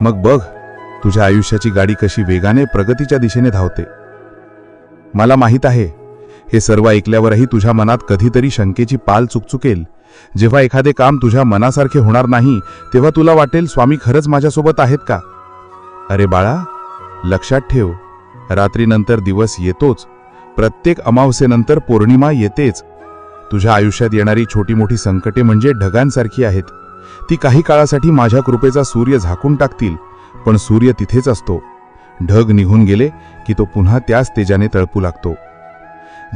मग बघ तुझ्या आयुष्याची गाडी कशी वेगाने प्रगतीच्या दिशेने धावते. मला माहीत आहे हे सर्व ऐकल्यावरही तुझ्या मनात कधीतरी शंकेची पाल चुकचुकेल. जेव्हा एखादे काम तुझ्या मनासारखे होणार नाही तेव्हा तुला वाटेल स्वामी खरंच माझ्यासोबत आहेत का? अरे बाळा लक्षात ठेव रात्रीनंतर दिवस येतोच प्रत्येक अमावस्येनंतर पौर्णिमा येतेच. तुझ्या आयुष्यात येणारी छोटी मोठी संकटे म्हणजे ढगांसारखी आहेत. ती काही काळासाठी माझ्या कृपेचा सूर्य झाकून टाकतील पण सूर्य तिथेच असतो. ढग निघून गेले की तो पुन्हा त्याच तेजाने तळपू लागतो.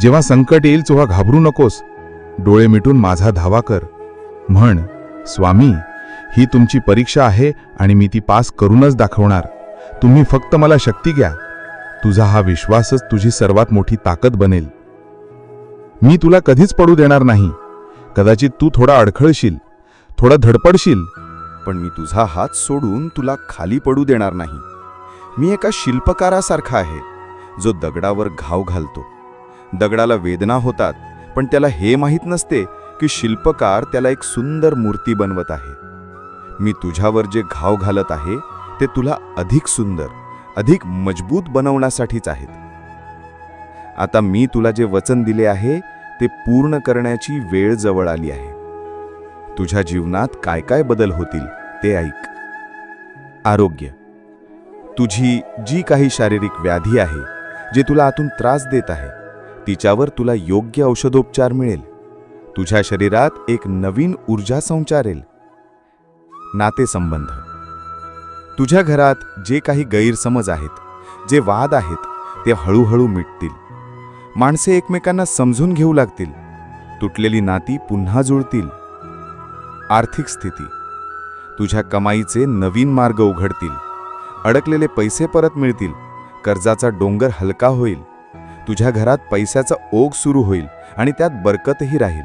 जेव्हा संकट येईल तेव्हा घाबरू नकोस. डोळे मिटून माझा धावा कर. म्हण स्वामी ही तुमची परीक्षा आहे आणि मी ती पास करूनच दाखवणार. तुम्ही फक्त मला शक्ती घ्या तुझा हा विश्वासच तुझी सर्वात मोठी ताकद बनेल. मी तुला कधीच पडू देणार नाही. कदाचित तू थोडा अडखळशील. थोडा धडपडशील. पण मी तुझा हात सोडून तुला खाली पडू देणार नाही. मी एका शिल्पकारासारखा आहे जो दगडावर घाव घालतो. दगडाला वेदना होतात पण त्याला हे माहीत नसते की शिल्पकार त्याला एक सुंदर मूर्ती बनवत आहे. मी तुझ्यावर जे घाव घालत आहे ते तुला अधिक सुंदर अधिक मजबूत बनवण्यासाठीच आहेत. आता मी तुला जे वचन दिले आहे ते पूर्ण करण्याची वेळ जवळ आली आहे. तुझ्या जीवनात काय काय बदल होतील ते ऐक. आरोग्य. तुझी जी काही शारीरिक व्याधी आहे जे तुला आतून त्रास देत आहे तिच्यावर तुला योग्य औषधोपचार मिळेल. तुझ्या शरीरात एक नवीन ऊर्जा संचारेल. नातेसंबंध. तुझ्या घरात जे काही गैरसमज आहेत जे वाद आहेत ते हळूहळू मिटतील. माणसे एकमेकांना समजून घेऊ लागतील. तुटलेली नाती पुन्हा जुळतील. आर्थिक स्थिती. तुझ्या कमाईचे नवीन मार्ग उघडतील. अडकलेले पैसे परत मिळतील. कर्जाचा डोंगर हलका होईल. तुझ्या घरात पैशाचा ओघ सुरू होईल आणि त्यात बरकतही राहील.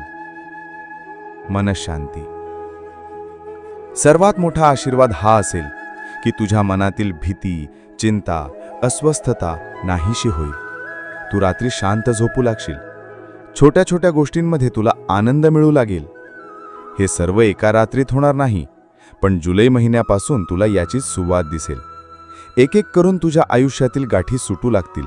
मनशांती. सर्वात मोठा आशीर्वाद हा असेल की तुझ्या मनातील भीती चिंता अस्वस्थता नाहीशी होईल. तू रात्री शांत झोपू लागशील. छोट्या छोट्या गोष्टींमध्ये तुला आनंद मिळू लागेल. हे सर्व एका रात्रीत होणार नाही पण जुलै महिन्यापासून तुला याची सुरुवात दिसेल. एक एक करून तुझ्या आयुष्यातील गाठी सुटू लागतील.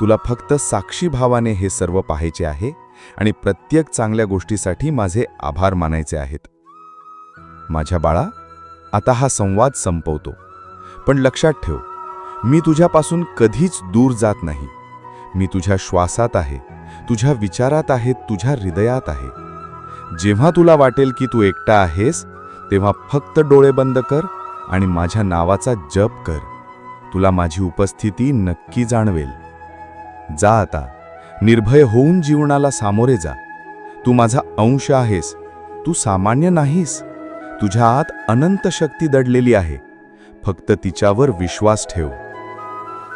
तुला फक्त साक्षी भावाने हे सर्व पाहायचे आहे आणि प्रत्येक चांगल्या गोष्टीसाठी माझे आभार मानायचे आहेत. माझ्या बाळा आता हा संवाद संपवतो. पण लक्षात ठेव मी तुझ्यापासून कधीच दूर जात नाही. मी तुझ्या श्वासात आहे तुझ्या विचारात आहे तुझ्या हृदयात आहे. जेव्हा तुला वाटेल की तू एकटा आहेस तेव्हा फक्त डोळे बंद कर आणि माझ्या नावाचा जप कर. तुला माझी उपस्थिती नक्की जाणवेल. जा आता. निर्भय होऊन जीवनाला सामोरे जा. तू माझा अंश आहेस. तू सामान्य नाहीस. तुझ्या आत अनंत शक्ती दडलेली आहे. फक्त तिच्यावर विश्वास ठेव.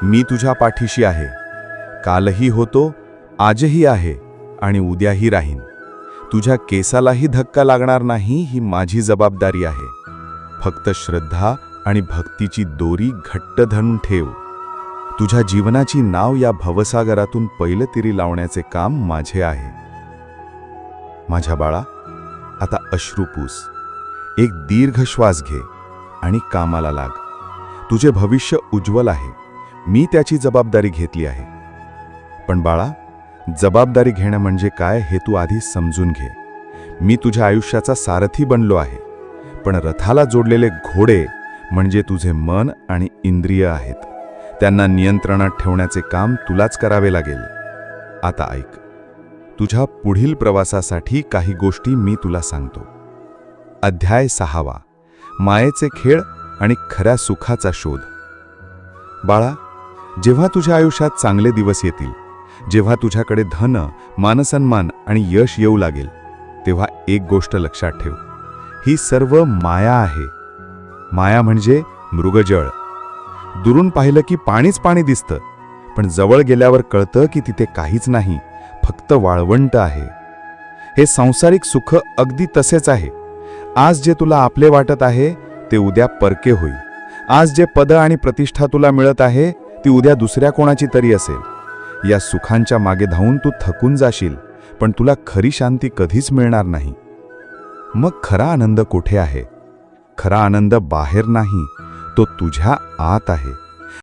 मी तुझ्या पाठीशी आहे. कालही होतो आजही आहे आणि उद्याही राहीन. तुझ्या केसालाही धक्का लागणार नाही ही माझी जबाबदारी आहे. फक्त श्रद्धा आणि भक्तीची दोरी घट्ट धरून ठेव. तुझ्या जीवनाची नाव या भवसागरातून पहिलं तिरी लावण्याचे काम माझे आहे. माझ्या बाळा आता अश्रुपूस एक दीर्घ श्वास घे आणि कामाला लाग. तुझे भविष्य उज्ज्वल आहे. मी त्याची जबाबदारी घेतली आहे. पण बाळा जबाबदारी घेणं म्हणजे काय हे तू आधी समजून घे. मी तुझ्या आयुष्याचा सारथी बनलो आहे. पण रथाला जोडलेले घोडे म्हणजे तुझे मन आणि इंद्रिय आहेत. त्यांना नियंत्रणात ठेवण्याचे काम तुलाच करावे लागेल. आता ऐक. तुझ्या पुढील प्रवासासाठी काही गोष्टी मी तुला सांगतो. अध्याय सहावा. मायेचे खेळ आणि खऱ्या सुखाचा शोध. बाळा जेव्हा तुझ्या आयुष्यात चांगले दिवस येतील जेव्हा तुझ्याकडे धन मानसन्मान आणि यश येऊ लागेल तेव्हा एक गोष्ट लक्षात ठेव. ही सर्व माया आहे. माया म्हणजे मृगजळ. दुरून पाहिलं की पाणीच पाणी दिसतं पण जवळ गेल्यावर कळतं की तिथे काहीच नाही फक्त वाळवंट आहे. हे सांसारिक सुख अगदी तसेच आहे. आज जे तुला आपले वाटत आहे ते उद्या परके होईल. आज जे पद आणि प्रतिष्ठा तुला मिळत आहे ती उद्या दुसऱ्या कोणाची तरी असेल. या सुखांच्या मागे धावून तू थकून जाशील पण तुला खरी शांती कधीच मिळणार नाही. मग खरा आनंद कुठे आहे? खरा आनंद बाहेर नाही तो तुझ्या आत आहे.